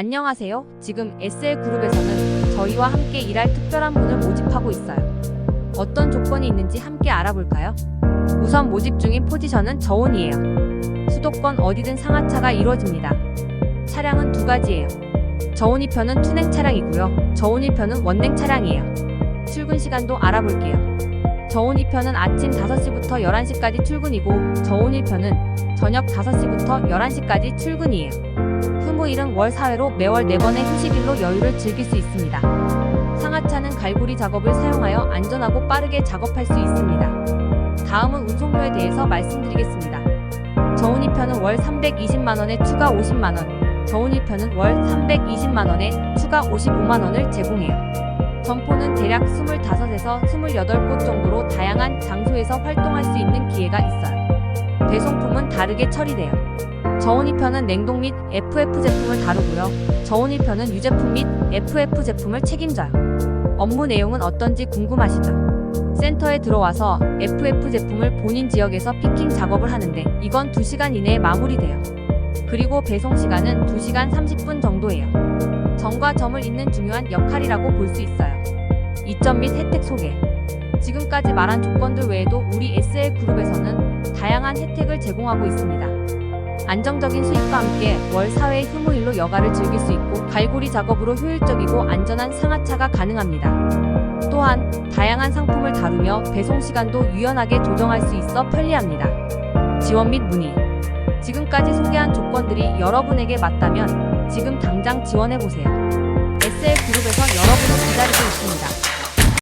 안녕하세요. 지금 SL그룹에서는 저희와 함께 일할 특별한 분을 모집하고 있어요. 어떤 조건이 있는지 함께 알아볼까요? 우선 모집 중인 포지션은 저온이에요. 수도권 어디든 상하차가 이루어집니다. 차량은 두 가지예요. 저온 2편은 투냉 차량이고요. 저온 1편은 원냉 차량이에요. 출근 시간도 알아볼게요. 저온 2편은 아침 5시부터 11시까지 출근이고 저온 1편은 저녁 5시부터 11시까지 출근이에요. 휴무일은 월 4회로 매월 4번의 휴식일로 여유를 즐길 수 있습니다. 상하차는 갈고리 작업을 사용하여 안전하고 빠르게 작업할 수 있습니다. 다음은 운송료에 대해서 말씀드리겠습니다. 저온 2편은 월 320만원에 추가 50만원, 저온 1편은 월 320만원에 추가 55만원을 제공해요. 점포는 대략 25에서 28곳 정도로 다양한 장소에서 활동할 수 있는 기회가 있어요. 배송품은 다르게 처리돼요. 저온 2편은 냉동 및 FF 제품을 다루고요. 저온 1편은 유제품 및 FF 제품을 책임져요. 업무 내용은 어떤지 궁금하시죠? 센터에 들어와서 FF 제품을 본인 지역에서 피킹 작업을 하는데 이건 2시간 이내에 마무리돼요. 그리고 배송 시간은 2시간 30분 정도예요. 점과 점을 잇는 중요한 역할이라고 볼 수 있어요. 이점 및 혜택 소개. 지금까지 말한 조건들 외에도 우리 SL그룹에서는 다양한 혜택을 제공하고 있습니다. 안정적인 수익과 함께 월 4회 휴무일로 여가를 즐길 수 있고 갈고리 작업으로 효율적이고 안전한 상하차가 가능합니다. 또한 다양한 상품을 다루며 배송 시간도 유연하게 조정할 수 있어 편리합니다. 지원 및 문의. 지금까지 소개한 조건들이 여러분에게 맞다면 지금 당장 지원해 보세요. SL그룹에서 여러분을 기다리고 있습니다.